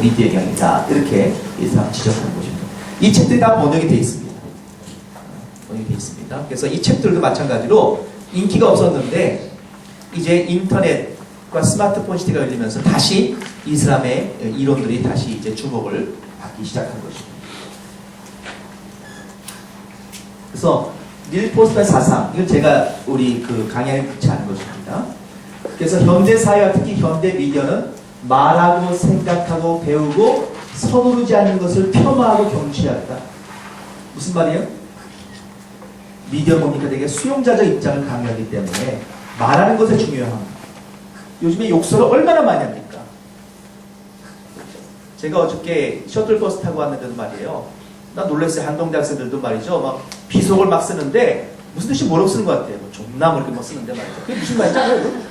미디어 영향이다. 이렇게 이 사람 지적하는 것입니다. 이 책들이 다 번역이 되어 있습니다. 번역이 되어 있습니다. 그래서 이 책들도 마찬가지로 인기가 없었는데 이제 인터넷과 스마트폰 시대가 열리면서 다시 이슬람의 이론들이 다시 이제 주목을 받기 시작한 것입니다. 그래서 닐 포스터의 사상, 이건 제가 우리 그 강연에 붙지 않은 것입니다. 그래서 현대 사회와 특히 현대 미디어는 말하고 생각하고 배우고 서두르지 않는 것을 폄하하고 경시한다. 무슨 말이에요? 미디어 뭡니까 되게 수용자적 입장을 강요하기 때문에 말하는 것에 중요합니다. 요즘에 욕설을 얼마나 많이 합니까? 제가 어저께 셔틀버스 타고 왔는데도 말이에요. 나 놀랐어요. 한동대 학생들도 말이죠. 막 비속을 막 쓰는데 무슨 뜻이 뭐라고 쓰는 것 같아요. 뭐 존나 뭐 이렇게 막 쓰는데 말이죠. 그게 무슨 말인지 알아요?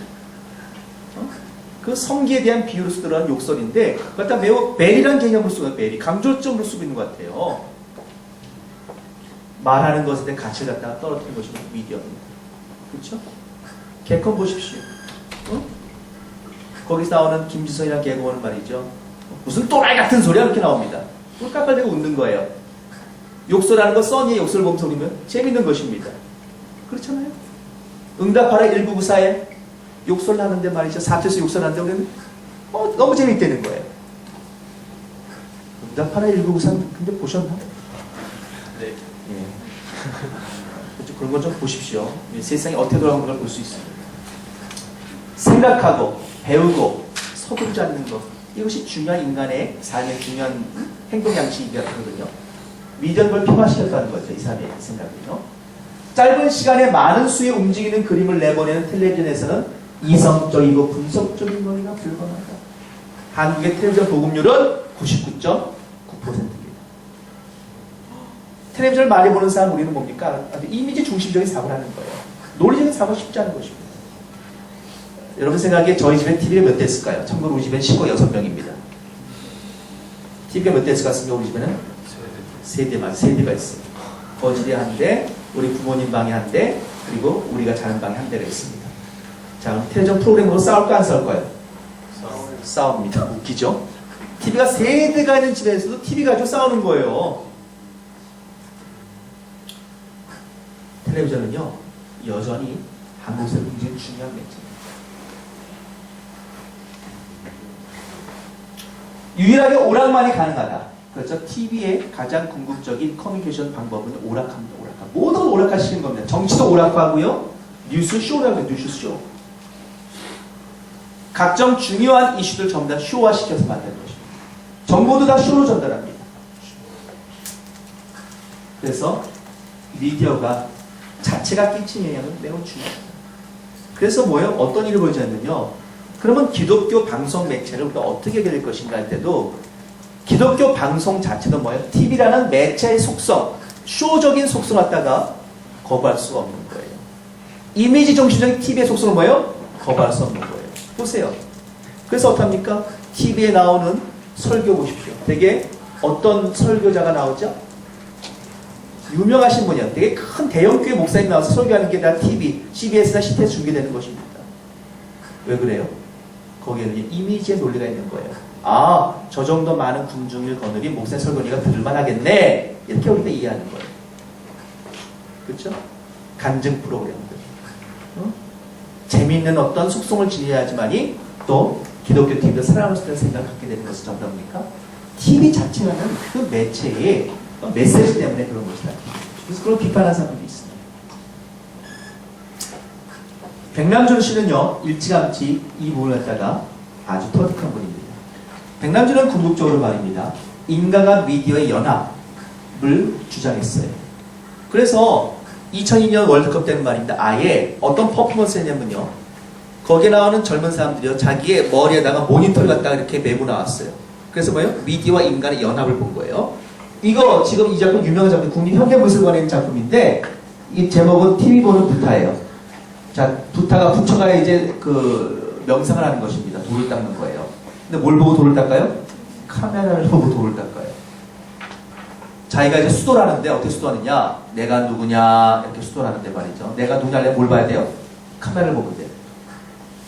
어? 그 성기에 대한 비유로 쓰더라는 욕설인데 그걸 갖다 매우 멜이라는 개념으로 쓰고 멜이 강조점으로 쓰고 있는 것 같아요. 말하는 것에 대한 가치를 갖다가 떨어뜨리는 것이 미디어입니다. 그렇죠? 개콘 보십시오. 어? 거기서 나오는 김지성이라는 개그원은 말이죠. 무슨 또라이 같은 소리야 이렇게 나옵니다. 깎아대고 웃는 거예요. 욕설하는 거 써니의 욕설 범소리면 재밌는 것입니다. 그렇잖아요. 응답하라 1994에 욕설 하는데 말이죠. 사태에서 욕설 하는데 우리는 어, 너무 재밌다는 거예요. 응답하라 1994 근데 보셨나? 네. 예. 좀 그런 것좀 보십시오. 예, 세상이 어떻게 돌아가는 걸 볼 수 있습니다. 생각하고 배우고 서두르지 않는 것 이것이 중요한 인간의 삶의 중요한 행동 양식이거든요. 미디어는 걸 폄하시켰다는 거죠. 이 사람의 생각은요. 짧은 시간에 많은 수의 움직이는 그림을 내보내는 텔레비전에서는 이성적이고 분석적인 거리가 불가능하다. 한국의 텔레비전 보급률은 99.9%입니다. 텔레비전을 많이 보는 사람 우리는 뭡니까? 이미지 중심적인 사고를 하는 거예요. 논리적인 사고 쉽지 않은 것입니다. 여러분 생각에 저희 집에 TV가 몇 대 있을까요? 참고로 우리 집엔 식구 6명입니다. TV가 몇 대 있을 것 같습니까? 우리 집에는? 세 대만, 세 대가 있어요. 거실에 한 대, 우리 부모님 방에 한 대, 그리고 우리가 자는 방에 한 대가 있습니다. 자, 텔레비전 프로그램으로 싸울까 안 싸울까요? 싸웁니다. 웃기죠? TV가 세 대가 있는 집에서도 TV 가지고 싸우는 거예요. 텔레비전은요, 여전히 한국에서 굉장히 중요한 매체입니다. 유일하게 오락만이 가능하다. 그렇죠. TV의 가장 궁극적인 커뮤니케이션 방법은 오락합니다. 오락화. 모든 걸 오락화 시키는 겁니다. 정치도 오락화고요. 뉴스 쇼라고 해요. 뉴스 쇼. 각종 중요한 이슈들 전부 다 쇼화시켜서 만드는 것입니다. 정보도 다 쇼로 전달합니다. 그래서 미디어가 자체가 끼친 영향은 매우 중요합니다. 그래서 뭐예요? 어떤 일을 보여주냐면요. 그러면 기독교 방송 매체를 우리가 어떻게 될 것인가 할 때도 기독교 방송 자체도 뭐예요? TV라는 매체의 속성, 쇼적인 속성 갖다가 거부할 수가 없는 거예요. 이미지 중심적인 TV의 속성은 뭐예요? 거부할 수 없는 거예요. 보세요. 그래서 어떡합니까? TV에 나오는 설교 보십시오. 되게 어떤 설교자가 나오죠? 유명하신 분이요. 되게 큰 대형교회 목사님 나와서 설교하는 게 다 TV, CBS나 CT에서 중계되는 것입니다. 왜 그래요? 거기에는 이미지의 논리가 있는 거예요. 아, 저 정도 많은 군중을 거느린 목사 설교니가 들을만 하겠네. 이렇게 우리가 이해하는 거예요. 그렇죠? 간증 프로그램들. 어? 재미있는 어떤 속성을 지녀야지만이 또 기독교 TV를 수 있는 생각을 갖게 되는 것은 정답입니까? TV 자체라는 그 매체의 메시지 때문에 그런 것이다. 그래서 그걸 비판하는 사람들이 있습니다. 백남준 씨는요, 일찌감치 이 부분을 갖다가 아주 터득한 분입니다. 백남준은 궁극적으로 말입니다. 인간과 미디어의 연합을 주장했어요. 그래서 2002년 월드컵 때는 말입니다. 아예 어떤 퍼포먼스 했냐면요. 거기에 나오는 젊은 사람들이요. 자기의 머리에다가 모니터를 갖다가 이렇게 메고 나왔어요. 그래서 뭐예요? 미디어와 인간의 연합을 본 거예요. 이거 지금 이 작품 유명한 작품 국립현대미술관에 있는 작품인데 이 제목은 TV 보는 부타예요. 자, 부타가 부처가 이제 그 명상을 하는 것입니다. 돌을 닦는 거예요. 근데 뭘 보고 돌을 닦아요? 카메라를 보고 돌을 닦아요. 자기가 이제 수도를 하는데 어떻게 수도하느냐? 내가 누구냐? 이렇게 수도를 하는데 말이죠. 내가 누구냐를 뭘 봐야 돼요? 카메라를 보면 돼요.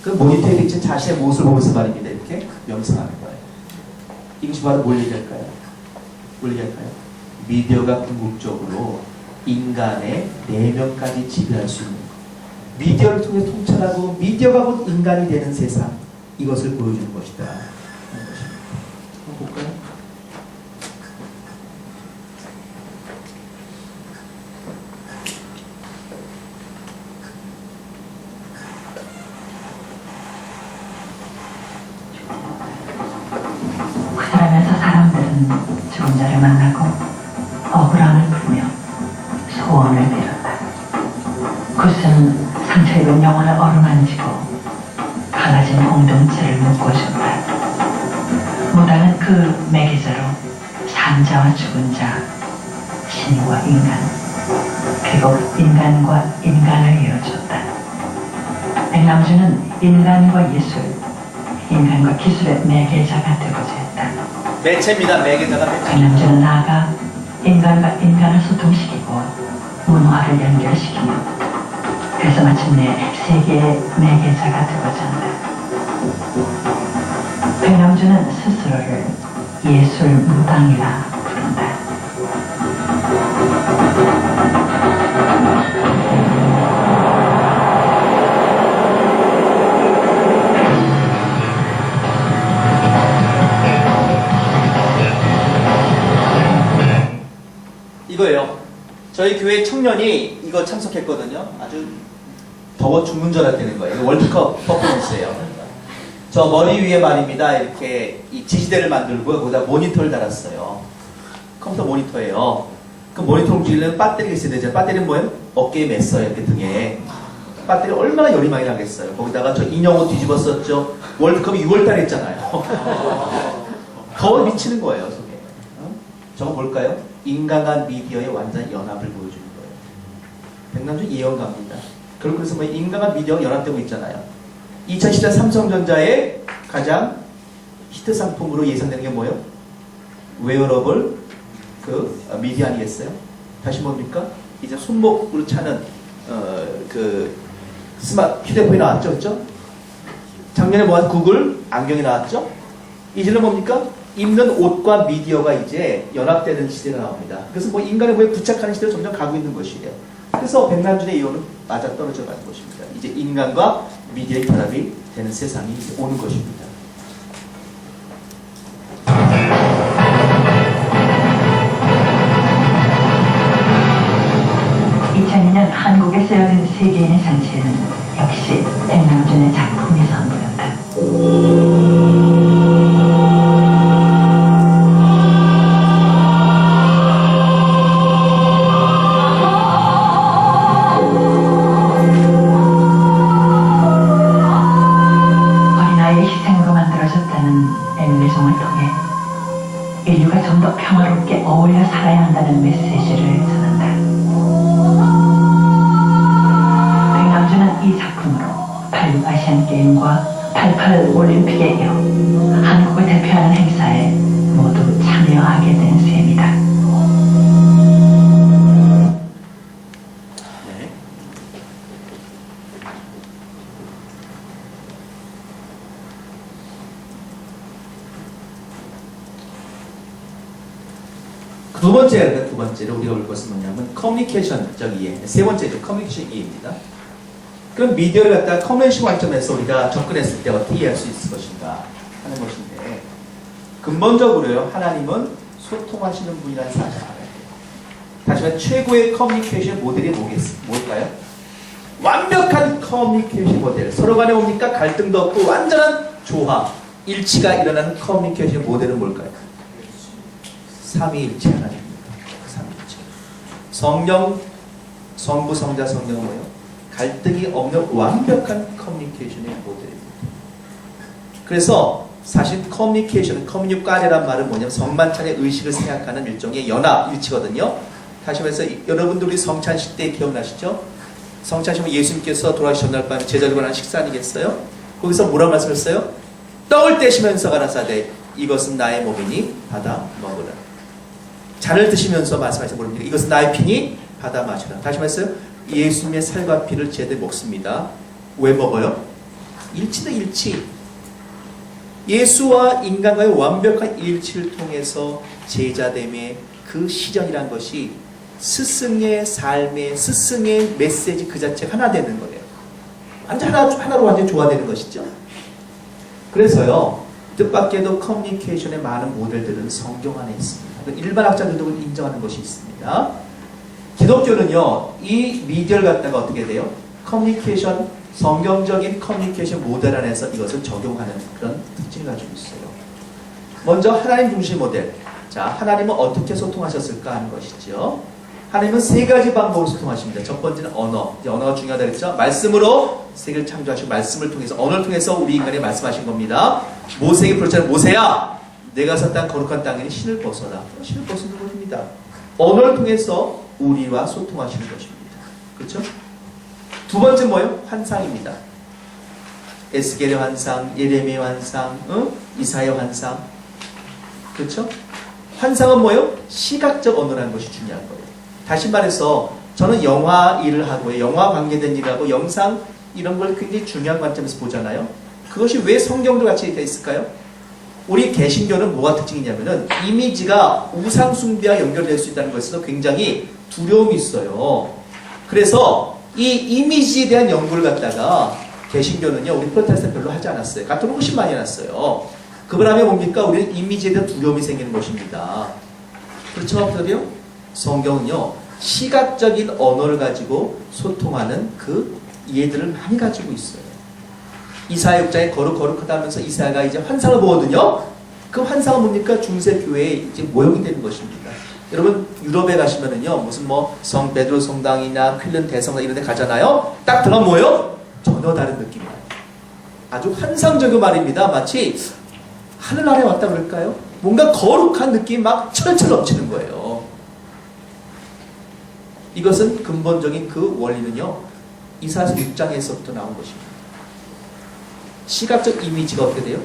그 모니터에 비친 자신의 모습을 보면서 말입니다. 이렇게 명상하는 거예요. 이것이 바로 뭘 얘기할까요? 뭘 얘기할까요? 미디어가 궁극적으로 인간의 내면까지 지배할 수 있는 것. 미디어를 통해 통찰하고 미디어가 곧 인간이 되는 세상 이것을 보여주는 것이다. 하는 것입니다. 한번 볼까요? 살아면서 사람들은 죽은 자를 만나고 억울함을 풀며 소원을 빌었다. 굿은 상처 입은 영혼을 어루만지고 갈라진 공동체를 묶어준다. 무당은 그 매개자로 산자와 죽은 자, 신과 인간, 그리고 인간과 인간을 이어줬다. 백남주는 인간과 예술, 인간과 기술의 매개자가 되고자 했다. 매체입니다. 매개자가 매체. 백남주는 나아가 인간과 인간을 소통시키고 문화를 연결시키며 그래서 마침내 세계의 매개자가 되고자 한다. 백남주는 스스로를 예술 무당이라 저희 교회 청년이 이거 참석했거든요. 아주 더워 죽는 줄 알았다는 거예요. 월드컵 퍼포먼스예요. 저 머리 위에 말입니다. 이렇게 이 지지대를 만들고 거기다 모니터를 달았어요. 컴퓨터 모니터예요. 그 모니터 움직이려면 배터리가 있어야 되잖아요. 배터리는 뭐예요? 어깨에 맸어요. 이렇게 등에. 배터리 얼마나 열이 많이 나겠어요. 거기다가 저 인형옷 뒤집었었죠. 월드컵이 6월달에 했잖아요. 더워 미치는 거예요, 속에. 어? 저거 뭘까요? 인간과 미디어의 완전 연합을 보여주는 거예요. 백남준 예언가입니다. 그리고 그래서 뭐 인간과 미디어가 연합되고 있잖아요. 2014 삼성전자의 가장 히트 상품으로 예상되는 게 뭐예요? 웨어러블 그 어, 미디어 아니겠어요? 다시 뭡니까? 이제 손목으로 차는 어, 그 스마트 휴대폰이 나왔죠, 그렇죠? 작년에 뭐한 구글 안경이 나왔죠? 이제는 뭡니까? 입는 옷과 미디어가 이제 연합되는 시대가 나옵니다. 그래서 뭐 인간의 몸에 부착하는 시대로 점점 가고 있는 것이에요. 그래서 백남준의 이혼은 맞아 떨어져 가는 것입니다. 이제 인간과 미디어의 결합이 되는 세상이 오는 것입니다. 이 2002년 한국에 쓰여진 세계인의 상체는 역시 두 번째가 두 번째로 우리가 볼 것은 뭐냐면 커뮤니케이션적 이해. 세 번째죠. 커뮤니케이션 이해입니다. 그럼 미디어를 갖다가 커뮤니케이션 관점에서 우리가 접근했을 때 어떻게 이해할 수 있을 것인가 하는 것인데 근본적으로요. 하나님은 소통하시는 분이라는 사실을 알아야 돼요. 다시 말해 최고의 커뮤니케이션 모델이 뭐겠, 뭘까요? 완벽한 커뮤니케이션 모델. 서로 간에 뭡니까? 갈등도 없고 완전한 조화, 일치가 일어나는 커뮤니케이션 모델은 뭘까요? 삼위일체 하나님입니다. 그 삼위일체. 성령, 성부, 성자, 성령은 뭐예요? 갈등이 없는 완벽한 커뮤니케이션의 모델입니다. 그래서 사실 커뮤니케이션, 커뮤니까레란 말은 뭐냐면 성만찬의 의식을 생각하는 일종의 연합, 일치거든요. 다시 말해서 이- 여러분들 우리 성찬식 때 기억나시죠? 성찬식은 예수님께서 돌아가신 전날 밤에 제자들과 한 식사 아니겠어요? 거기서 뭐라고 말씀했어요? 떡을 떼시면서 가라사대 이것은 나의 몸이니 받아 먹으라. 잔을 드시면서 말씀하시는 모릅니까? 이것은 나의 피니 받아 마시라. 다시 말했어요. 예수님의 살과 피를 제대 먹습니다. 왜 먹어요? 일치다 일치. 예수와 인간과의 완벽한 일치를 통해서 제자됨의 그 시전이란 것이 스승의 삶의 스승의 메시지 그 자체가 하나 되는 거예요. 완전 하나, 하나로 완전 조화되는 것이죠. 그래서요, 뜻밖에도 커뮤니케이션의 많은 모델들은 성경 안에 있습니다. 일반 학자들도 인정하는 것이 있습니다. 기독교는요, 이 미디어를 갖다가 어떻게 돼요? 커뮤니케이션, 성경적인 커뮤니케이션 모델 안에서 이것을 적용하는 그런 특징을 가지고 있어요. 먼저 하나님 중심 모델. 자, 하나님은 어떻게 소통하셨을까 하는 것이죠. 하나님은 세 가지 방법으로 소통하십니다. 첫 번째는 언어. 언어가 중요하다 그랬죠? 말씀으로 세계를 창조하시고 말씀을 통해서 언어를 통해서 우리 인간에 말씀하신 겁니다. 모세에게 부르잖아요. 모세야, 내가 산 땅 거룩한 땅에는 신을 벗어라. 신을 벗는 것입니다. 언어를 통해서 우리와 소통하시는 것입니다. 그렇죠? 두 번째 뭐예요? 환상입니다. 에스겔의 환상, 예레미의 환상, 응? 이사의 환상. 그렇죠? 환상은 뭐예요? 시각적 언어라는 것이 중요한 거예요. 다시 말해서 저는 영화 일을 하고 영화 관계된 일을 하고 영상 이런 걸 굉장히 중요한 관점에서 보잖아요. 그것이 왜 성경도 같이 되어 있을까요? 우리 개신교는 뭐가 특징이냐면은 이미지가 우상 숭배와 연결될 수 있다는 것에서 굉장히 두려움이 있어요. 그래서 이 이미지에 대한 연구를 갖다가 개신교는요, 우리 프로테스탄 별로 하지 않았어요. 가톨릭 훨씬 많이 해놨어요. 그분하면 뭡니까? 우리는 이미지에 대한 두려움이 생기는 것입니다. 그렇죠? 어떠세요? 성경은요, 시각적인 언어를 가지고 소통하는 그 이해들을 많이 가지고 있어요. 이사야 6장에 거룩 거룩하다 하면서 이사야가 이제 환상을 보거든요. 그 환상은 뭡니까? 중세 교회에 이제 모형이 되는 것입니다. 여러분 유럽에 가시면은요 무슨 뭐 성 베드로 성당이나 퀼른 대성당 이런 데 가잖아요. 딱 들어가면 뭐예요? 전혀 다른 느낌이에요. 아주 환상적인 말입니다. 마치 하늘나라에 왔다 그럴까요? 뭔가 거룩한 느낌이 막 철철 넘치는 거예요. 이것은 근본적인 그 원리는요. 이사야서 6장에서부터 나온 것입니다. 시각적 이미지가 어떻게 돼요?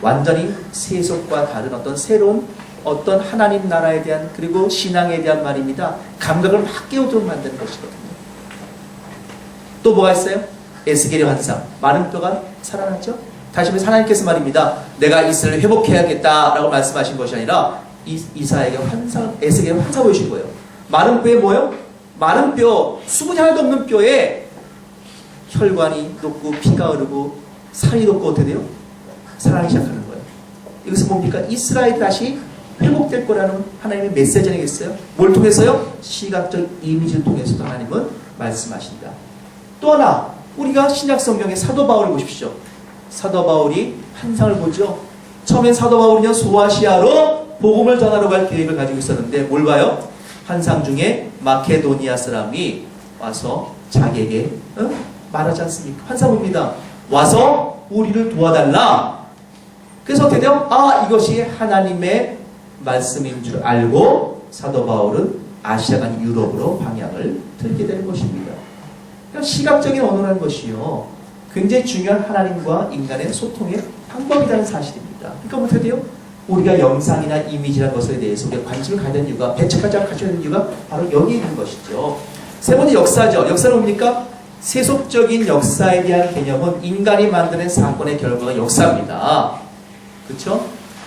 완전히 세속과 다른 어떤 새로운 어떤 하나님 나라에 대한 그리고 신앙에 대한 말입니다. 감각을 막 깨우도록 만드는 것이거든요. 또 뭐가 있어요? 에스겔의 환상. 마른 뼈가 살아났죠? 다시 말해서 하나님께서 말입니다. 내가 이스라엘을 회복해야겠다라고 말씀하신 것이 아니라 이, 이사에게 환상, 에스겔의 환상 보여주신 거예요. 마른 뼈에 뭐예요? 마른 뼈, 수분이 하나도 없는 뼈에 혈관이 녹고 피가 흐르고 살이 녹고 어떻게 돼요? 살아나기 시작하는 거예요. 이것은 뭡니까? 이스라엘이 다시 회복될 거라는 하나님의 메시지 아니겠어요? 뭘 통해서요? 시각적 이미지를 통해서도 하나님은 말씀하신다. 또 하나, 우리가 신약 성경의 사도 바울을 보십시오. 사도 바울이 환상을 보죠. 처음엔 사도 바울은요, 소아시아로 복음을 전하러 갈 계획을 가지고 있었는데, 뭘 봐요? 환상 중에 마케도니아 사람이 와서 자기에게 어? 말하지 않습니까? 환상 봅니다. 와서 우리를 도와달라. 그래서 돼요? 아, 이것이 하나님의 말씀인 줄 알고 사도 바울은 아시아가 유럽으로 방향을 틀게 되는 것입니다. 시각적인 언어라는 것이요. 굉장히 중요한 하나님과 인간의 소통의 방법이라는 사실입니다. 그러니까 어떻게 돼요? 우리가 영상이나 이미지라는 것에 대해서 우리가 관심을 되는 이유가, 배척하지 않고 가져야 되는 이유가 바로 여기에 있는 것이죠. 세 번째 역사죠. 역사는 뭡니까? 세속적인 역사에 대한 개념은 인간이 만드는 사건의 결과가 역사입니다. 그렇죠?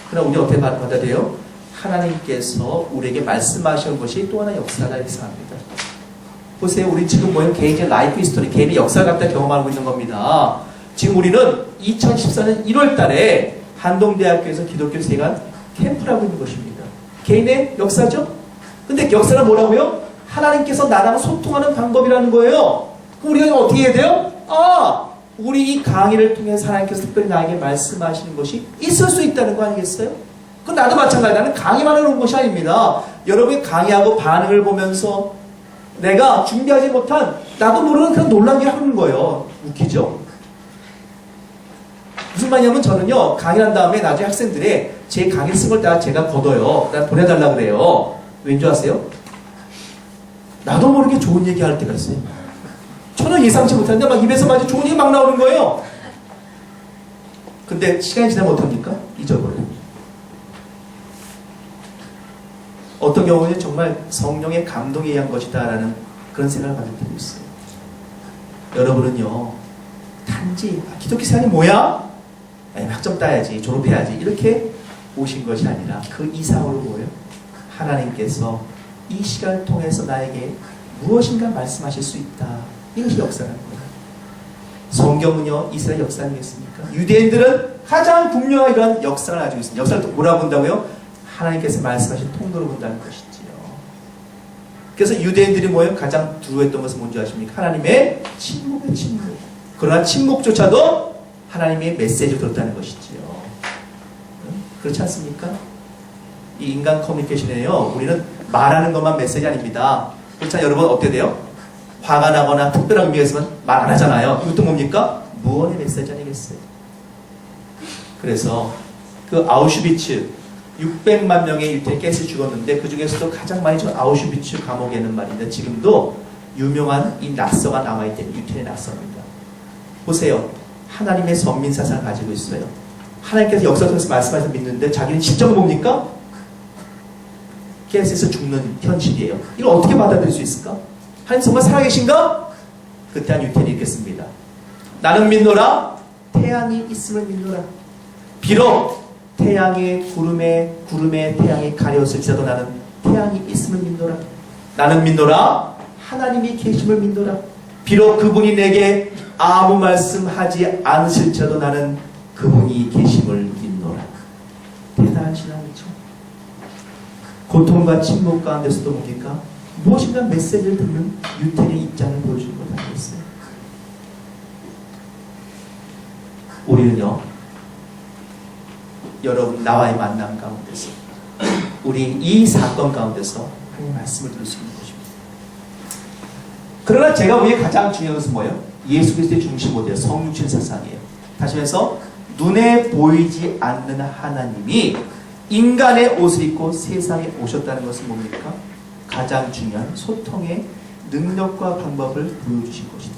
그럼 우리 어떻게 받- 받아들여요? 하나님께서 우리에게 말씀하신 것이 또 하나 역사다 이렇게 생각합니다. 보세요. 우리 지금 뭐예요? 개인의 라이프 히스토리, 개인의 역사를 갖다 경험하고 있는 겁니다. 지금 우리는 2014년 1월 달에 한동대학교에서 기독교 세관 캠프를 하고 있는 것입니다. 개인의 역사죠? 근데 역사는 뭐라고요? 하나님께서 나랑 소통하는 방법이라는 거예요. 우리가 어떻게 해야 돼요? 아, 우리 이 강의를 통해서 하나님께서 특별히 나에게 말씀하시는 것이 있을 수 있다는 거 아니겠어요? 그건 나도 마찬가지야. 나는 강의만 하는 것이 아닙니다. 여러분이 강의하고 반응을 보면서 내가 준비하지 못한 나도 모르는 그런 놀란 게 하는 거예요. 웃기죠? 무슨 말이냐면 저는요 강의한 다음에 나중에 학생들이 제 강의 쓴 걸 다 제가 걷어요. 나 보내달라 그래요. 왠지 아세요? 나도 모르게 좋은 얘기 할 때가 있어요. 전혀 예상치 못했는데 막 입에서 마치 좋은 얘기 막 나오는 거예요. 근데 시간이 지나면 어떡합니까? 잊어버려요. 어떤 경우는 정말 성령의 감동에 의한 것이다라는 그런 생각을 가질 때도 있어요. 여러분은요, 단지 아, 기독교 세상이 뭐야? 아니, 학점 따야지, 졸업해야지 이렇게 오신 것이 아니라 그 이상으로 뭐예요? 하나님께서 이 시간을 통해서 나에게 무엇인가 말씀하실 수 있다. 이것이 거예요. 성경은요, 이스라엘 역사 아니겠습니까? 유대인들은 가장 분명한 이런 역사를 가지고 있습니다. 역사를 또 뭐라 본다고요? 하나님께서 말씀하신 통로로 본다는 것이지요. 그래서 유대인들이 뭐예요? 가장 두려워했던 것은 뭔지 아십니까? 하나님의 침묵의 침묵. 그러나 침묵조차도 하나님의 메시지를 들었다는 것이지요. 응? 그렇지 않습니까? 이 인간 커뮤니케이션에요. 우리는 말하는 것만 메시지 아닙니다. 그렇잖아요. 여러분 어때 돼요? 화가 나거나 특별한 의미가 있으면 말 안 하잖아요. 이것도 뭡니까? 무언의 메시지 아니겠어요? 그래서 그 아우슈비츠 600만 명의 유태인 가스 죽었는데 그 중에서도 가장 많이 죽은 아우슈비츠 감옥에는 말인데 지금도 유명한 이 낙서가 남아있대요. 유태인의 낙서입니다. 보세요. 하나님의 선민 사상을 가지고 있어요. 하나님께서 역사 통해서 말씀하셔서 믿는데 자기는 실정은 뭡니까? 가스에서 죽는 현실이에요. 이걸 어떻게 받아들일 수 있을까? 정말 살아계신가? 그때 한 유태인이 읽겠습니다. 나는 믿노라 태양이 있음을 믿노라 비록 태양의 구름에 구름에 태양이 가려질지라도 나는 태양이 있음을 믿노라 나는 믿노라 하나님이 계심을 믿노라 비록 그분이 내게 아무 말씀하지 않으실지라도 나는 그분이 계심을 믿노라 대단한 신앙이죠 고통과 침묵 가운데서도 뭡니까? 무엇인가 메시지를 듣는 유태인의 입장을 보여주는 것 아니겠어요? 우리는요, 여러분 나와의 만남 가운데서 우리 이 사건 가운데서 하나님의 말씀을 들을 수 있는 것입니다. 그러나 제가 보기에 가장 중요한 것은 뭐예요? 예수 그리스도의 중심 모델 성육신 사상이에요. 다시 말해서 눈에 보이지 않는 하나님이 인간의 옷을 입고 세상에 오셨다는 것은 뭡니까? 가장 중요한 소통의 능력과 방법을 보여주신 것이다.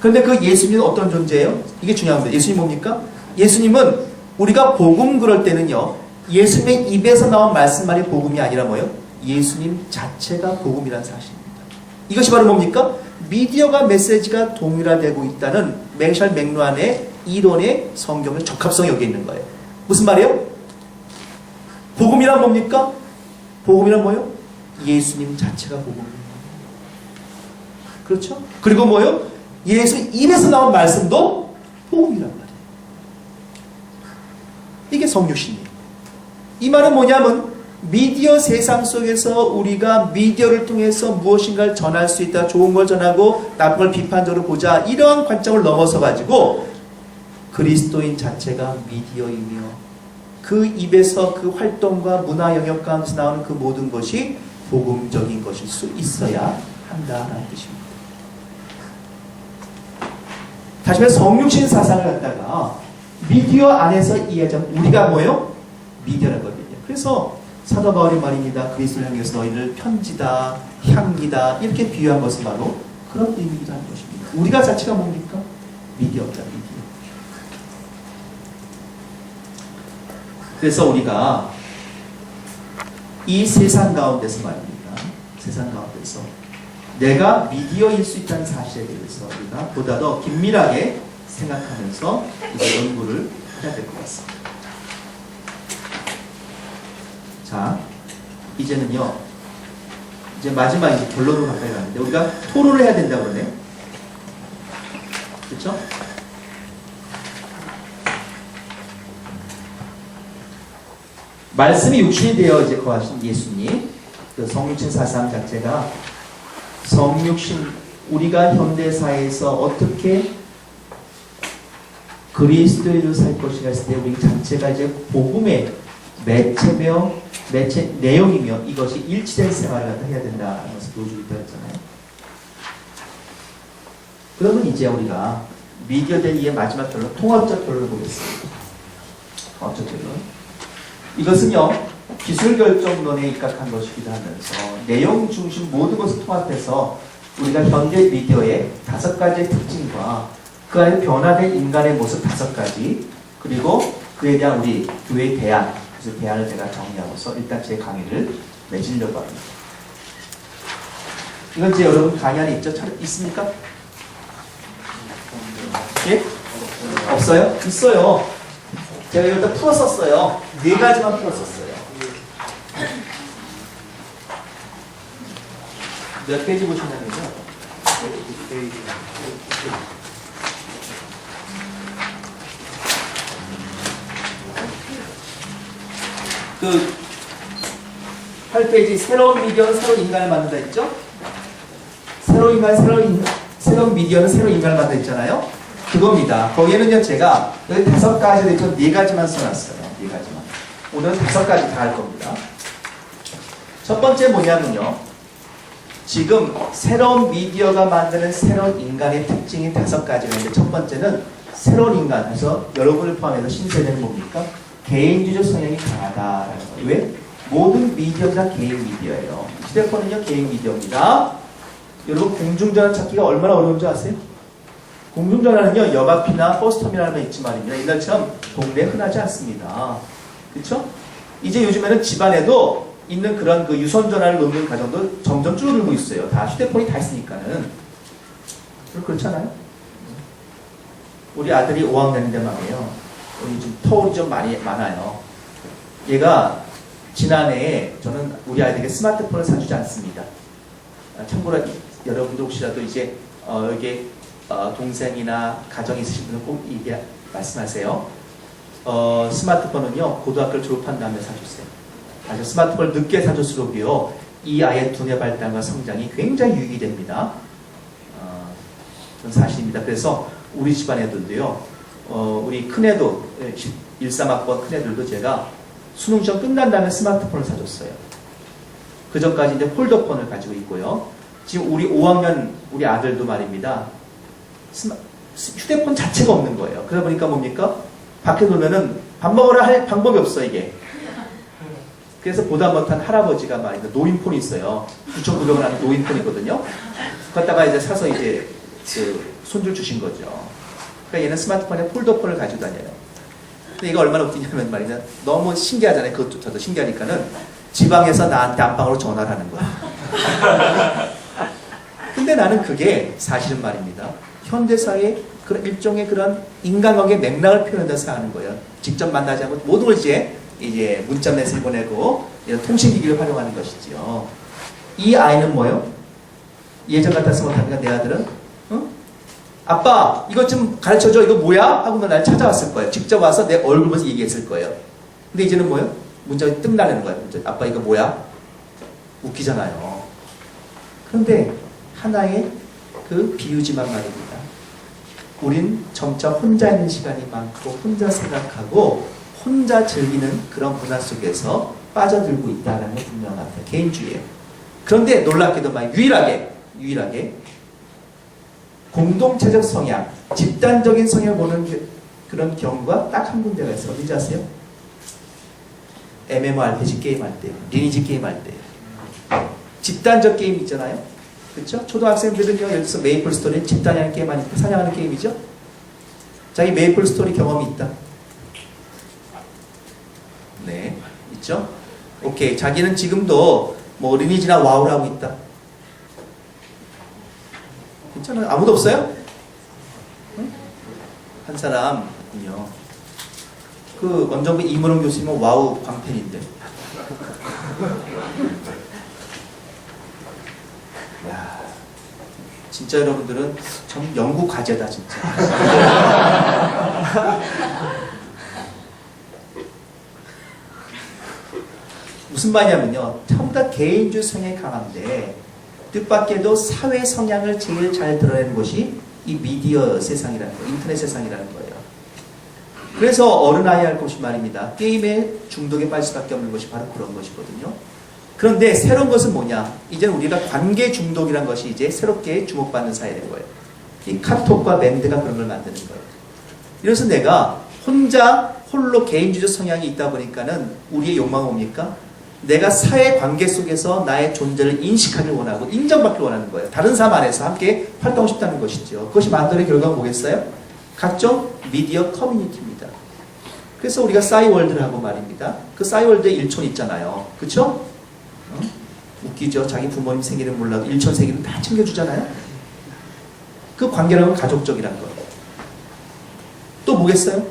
그런데 그 예수님은 어떤 존재예요? 이게 중요합니다. 예수님 뭡니까? 예수님은 우리가 복음 그럴 때는요, 예수님의 입에서 나온 말씀만이 복음이 아니라 뭐예요? 예수님 자체가 복음이라는 사실입니다. 이것이 바로 뭡니까? 미디어가 메시지가 동일화되고 있다는 맹샬 맥루안의 이론의 성경의 적합성이 여기 있는 거예요. 무슨 말이에요? 복음이란 뭡니까? 복음이란 뭐예요? 예수님 자체가 복음입니다. 그렇죠? 그리고 뭐예요? 예수 입에서 나온 말씀도 복음이란 말이에요. 이게 성육신이에요. 이 말은 뭐냐면 미디어 세상 속에서 우리가 미디어를 통해서 무엇인가를 전할 수 있다. 좋은 걸 전하고 나쁜 걸 비판적으로 보자. 이러한 관점을 넘어서 가지고 그리스도인 자체가 미디어이며 그 입에서 그 활동과 문화 영역 가운데서 나오는 그 모든 것이 복음적인 것일 수 있어야 한다라는 뜻입니다. 다시 말해 성육신 사상을 갖다가 미디어 안에서 이해하자면 우리가 뭐예요? 미디어라거든요. 그래서 사도 바울이 말입니다. 그리스도를 향해서 너희를 편지다, 향기다 이렇게 비유한 것은 바로 그런 의미라는 것입니다. 우리가 자체가 뭡니까? 미디어다, 미디어. 그래서 우리가 이 세상 가운데서 말입니다. 세상 가운데서 내가 미디어일 수 있다는 사실에 대해서 우리가 보다 더 긴밀하게 생각하면서 이제 연구를 해야 될 것 같습니다. 자, 이제는요, 이제 마지막 이제 결론으로 가까이 가는데 우리가 토론을 해야 된다고 그러네. 그렇죠? 말씀이 육신이 되어 이제 거하신 예수님, 그 성육신 사상 자체가 성육신 우리가 현대 사회에서 어떻게 그리스도인으로 살 것인가 했을 때 우리 자체가 이제 복음의 매체며 매체 내용이며 이것이 일치된 생활을 갖다 해야 된다는 것을 보여주기도 했잖아요. 그러면 이제 우리가 미디어된 이의 마지막 결론, 통합적 결론을 보겠습니다. 통합적 결론. 이것은요, 기술 결정론에 입각한 것이기도 하면서 내용 중심 모든 것을 통합해서 우리가 현대 미디어의 다섯 가지의 특징과 그 안에 변화된 인간의 모습 다섯 가지 그리고 그에 대한 우리 교회의 대안 그래서 대안을 제가 정리하고서 일단 제 강의를 맺으려고 합니다. 이건 이제 여러분 강의 안에 있죠? 차- 있습니까? 예? 없어요? 있어요. 제가 이걸 다 풀었었어요. 네 가지만 풀었었어요. 몇 페이지 보시냐면요. 그 8페이지 새로운 미디어는 새로운 인간을 만든다 했죠? 새로운 인간, 새로운 새로운 미디어는 새로운 인간을 만든다 했잖아요? 그겁니다. 거기에는요, 제가 여기 다섯 가지 됐죠? 네 가지만 써놨어요. 네 가지만. 오늘은 다섯 가지 다 할 겁니다. 첫 번째 뭐냐면요. 지금 새로운 미디어가 만드는 새로운 인간의 특징이 다섯 가지가 있는데 첫 번째는 새로운 인간, 그래서 여러분을 포함해서 신세대는 뭡니까? 개인주의 성향이 강하다라는 거예요. 왜? 모든 미디어가 개인 미디어예요. 휴대폰은요, 개인 미디어입니다. 여러분, 공중전화 찾기가 얼마나 어려운 줄 아세요? 공중전화는요, 역 앞이나 버스터미널에 있지 말입니다. 옛날처럼 동네에 흔하지 않습니다. 그렇죠? 이제 요즘에는 집안에도 있는 그런 그 유선 전화를 놓는 가정도 점점 줄어들고 있어요. 다 휴대폰이 다 있으니까는. 그렇잖아요? 우리 아들이 5학년인데 말이에요. 우리 좀 터울이 좀 많이 많아요. 얘가 지난해에 저는 우리 아이들에게 스마트폰을 사주지 않습니다. 아, 참고로 여러분도 혹시라도 이제 어, 여기 어, 동생이나 가정 있으신 분은 꼭 이게 말씀하세요. 어, 스마트폰은요 고등학교를 졸업한 다음에 사주세요. 아주 스마트폰을 늦게 사줄수록요 이 아이의 두뇌 발달과 성장이 굉장히 유익이 됩니다. 어, 그건 사실입니다. 그래서 우리 집안 애들도요, 어, 우리 큰애도 13학번 큰애들도 제가 수능 시험 끝난 다음에 스마트폰을 사줬어요. 그 전까지 이제 폴더폰을 가지고 있고요. 지금 우리 5학년 우리 아들도 말입니다. 스마, 휴대폰 자체가 없는 거예요. 그러다 보니까 뭡니까? 밖에 놓으면은 밥 먹으라 할 방법이 없어 이게. 그래서 보다 못한 할아버지가 말입니다. 노인폰이 있어요. 9,900원 하는 노인폰이거든요. 그갖다가 이제 사서 이제 그 손줄 주신 거죠. 그러니까 얘는 스마트폰에 폴더폰을 가지고 다녀요. 근데 이거 얼마나 웃기냐면 말이냐. 너무 신기하잖아요. 그것도 저도 신기하니까는 지방에서 나한테 안방으로 전화를 하는 거야. 근데 나는 그게 사실은 말입니다. 현대사의 그런 일종의 그런 인간관계 맥락을 표현해서 하는 거예요. 직접 만나지 않고 모든 걸 이제 이제 문자 메시지 보내고 통신기기를 활용하는 것이지요. 이 아이는 뭐요? 예전 같았으면 어떡합니까? 내 아들은 어? 아빠 이것 좀 가르쳐줘 이거 뭐야? 하고 날 찾아왔을 거예요. 직접 와서 내 얼굴 보면서 얘기했을 거예요. 근데 이제는 뭐요? 문자가 뜩 날리는 거예요. 문자. 아빠 이거 뭐야? 웃기잖아요. 그런데 하나의 그 비유지만 말입니다. 우린 점차 혼자 있는 시간이 많고 혼자 생각하고 혼자 즐기는 그런 문화 속에서 빠져들고 있다는 게 분명합니다. 개인주의예요. 그런데 놀랍게도 막 유일하게 유일하게 공동체적 성향, 집단적인 성향을 보는 게- 그런 경우가 딱 한 군데가 있어요. 어딘지 아세요? MMORPG 게임 할 때, 리니지 게임 할 때. 집단적 게임 있잖아요. 그렇죠? 초등학생들은요, 여기서 메이플 스토리 집단이 하는 게임 아니까 사냥하는 게임이죠? 자기 메이플 스토리 경험이 있다. 네, 있죠? 오케이. 자기는 지금도 뭐 리니지나 와우를 하고 있다. 괜찮아요? 아무도 없어요? 응? 한 사람은요. 그 원정부 이문홍 교수님은 와우 광팬인데. 야, 진짜 여러분들은 전 연구 과제다 진짜. 무슨 말이냐면요. 전부 다 개인주의 성향이 강한데 뜻밖에도 사회 성향을 제일 잘 드러내는 것이 이 미디어 세상이라는 거, 인터넷 세상이라는 거예요. 그래서 어른아이 할 것이 말입니다. 게임에 중독에 빠질 수밖에 없는 것이 바로 그런 것이거든요. 그런데 새로운 것은 뭐냐? 이제 우리가 관계 중독이라는 것이 이제 새롭게 주목받는 사회가 된 거예요. 이 카톡과 밴드가 그런 걸 만드는 거예요. 이래서 내가 혼자 홀로 개인주의 성향이 있다 보니까는 우리의 욕망은 뭡니까? 내가 사회 관계 속에서 나의 존재를 인식하길 원하고 인정받길 원하는 거예요. 다른 사람 안에서 함께 활동하고 싶다는 것이죠. 그것이 만들의 결과가 뭐겠어요? 각종 미디어 커뮤니티입니다. 그래서 우리가 싸이월드를 하고 말입니다. 그 싸이월드에 일촌 있잖아요. 어? 웃기죠? 자기 부모님 생일은 몰라도 일촌 생일은 다 챙겨주잖아요. 그 관계라는 건 가족적이란 거예요. 또 뭐겠어요?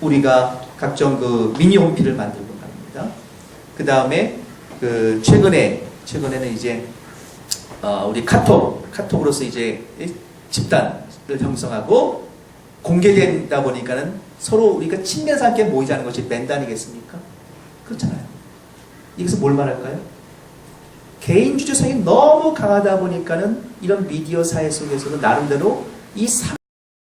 우리가 각종 그 미니 홈피를 만들고 합니다. 그 다음에 그 최근에 최근에는 이제 어, 우리 카톡 카톡으로서 이제 집단을 형성하고 공개된다 보니까는 서로 우리가 친밀해서 함께 모이자는 것이 맨단이겠습니까? 그렇잖아요. 여기서 뭘 말할까요? 개인 주체성이 너무 강하다 보니까는 이런 미디어 사회 속에서도 나름대로 이